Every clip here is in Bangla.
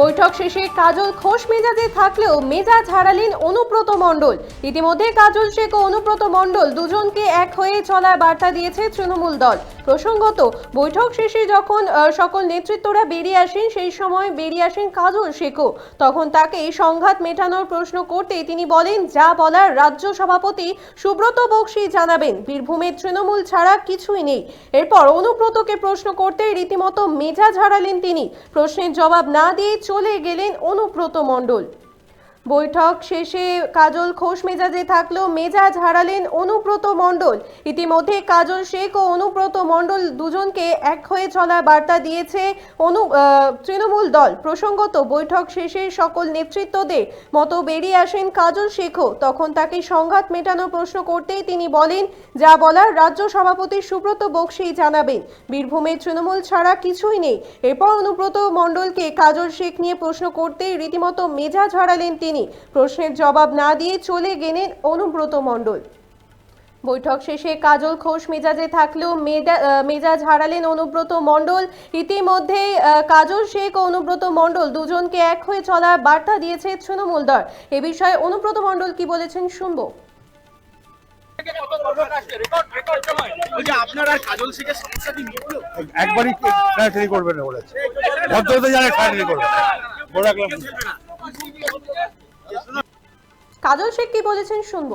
বৈঠক শেষে কাজল খোশ মেজাজে থাকলেও মেজাজ হারালেন অনুব্রত মণ্ডল। ইতিমধ্যে কাজল শেখ ও অনুব্রত মণ্ডল দুজনকে এক হয়ে চলার বার্তা দিয়েছে তৃণমূল দল। প্রসঙ্গত, বৈঠক শেষে যখন সকল নেতৃত্বরা বেরিয়ে আসেন, সেই সময় বেরিয়ে আসেন কাজল শেখও। তখন তাকে সংঘাত মেটানোর প্রশ্ন করতে তিনি বলেন, যা বলার রাজ্য সভাপতি সুব্রত বক্সি জানাবেন। বীরভূমের তৃণমূল ছাড়া কিছুই নেই। এরপর অনুব্রতকে প্রশ্ন করতে রীতিমতো মেজাজ হারালেন তিনি। প্রশ্নের জবাব না দিয়ে চলে গেলেন অনুব্রত মণ্ডল। বৈঠক শেষে কাজল খোশ মেজাজে থাকলেও মেজাজ হারালেন অনুব্রত মণ্ডল। ইতিমধ্যে কাজল শেখ ও অনুব্রত মণ্ডল দুজনকে এক হয়ে চলার বার্তা দিয়েছে অনু তৃণমূল দল। প্রসঙ্গত, বৈঠক শেষে সকল নেতৃত্বদের মতো বেরিয়ে আসেন কাজল শেখও। তখন তাকে সংঘাত মেটানোর প্রশ্ন করতেই তিনি বলেন, যা বলার রাজ্য সভাপতি সুব্রত বক্সি জানাবেন। বীরভূমের তৃণমূল ছাড়া কিছুই নেই। এরপর অনুব্রত মণ্ডলকে কাজল শেখ নিয়ে প্রশ্ন করতেই রীতিমতো মেজাজ হারালেন তিনি। প্রশ্নের জবাব না দিয়ে চলে গেলেন অনুব্রত মণ্ডল। বৈঠক শেষে কাজল খোশ মেজাজে থাকলেও মেজা- মেজাজ হারালেন অনুব্রত মণ্ডল। ইতিমধ্যে আহ, কাজল শেখ ও অনুব্রত মণ্ডল দুজনকে এক হয়ে চলার বার্তা দিয়েছে তৃণমূল দল। এ বিষয়ে অনুব্রত মণ্ডল কি বলেছেন শুনব। একবারই ট্রান্সফার করবে না বলেছে। ভদ্রতা জানে ট্রান্সফার করবে। বলে রাখলাম। কাজল শেখ কি বলেছেন শুনব।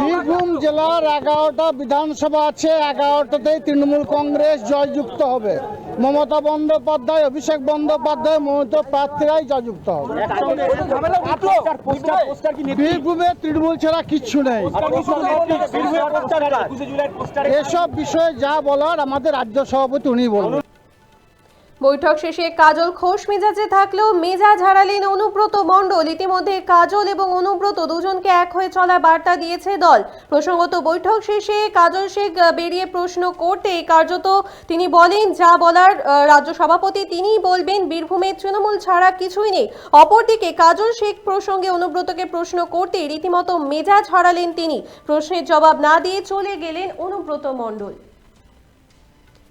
বীরভূম জেলার এগারোটা বিধানসভা আছে এগারোটাতেই তৃণমূল কংগ্রেস জয়যুক্ত হবে। মমতা বন্দ্যোপাধ্যায় অভিষেক বন্দ্যোপাধ্যায় মমতা প্রার্থীরাই জয়যুক্ত হবে। বীরভূমে তৃণমূল ছাড়া কিচ্ছু নেই। এসব বিষয়ে যা বলার আমাদের রাজ্য সভাপতি উনি বলবেন। বৈঠক শেষে কাজল খোশ মেজাজে থাকলেও মেজাজ হারালেন অনুব্রত মণ্ডল। ইতিমধ্যে কাজল এবং অনুব্রত দুজনকে এক হয়ে চলা বার্তা দিয়েছে দল। প্রসঙ্গত বৈঠক শেষে কাজল শেখ বেরিয়ে প্রশ্ন করতে কার্যত তিনি বলেন, যা বলার রাজ্য সভাপতি তিনিই বলবেন, বীরভূমের তৃণমূল ছাড়া কিছুই নেই। অপরদিকে কাজল শেখ প্রসঙ্গে অনুব্রতকে প্রশ্ন করতে রীতিমতো মেজাজ হারালেন তিনি। প্রশ্নের জবাব না দিয়ে চলে গেলেন অনুব্রত মণ্ডল।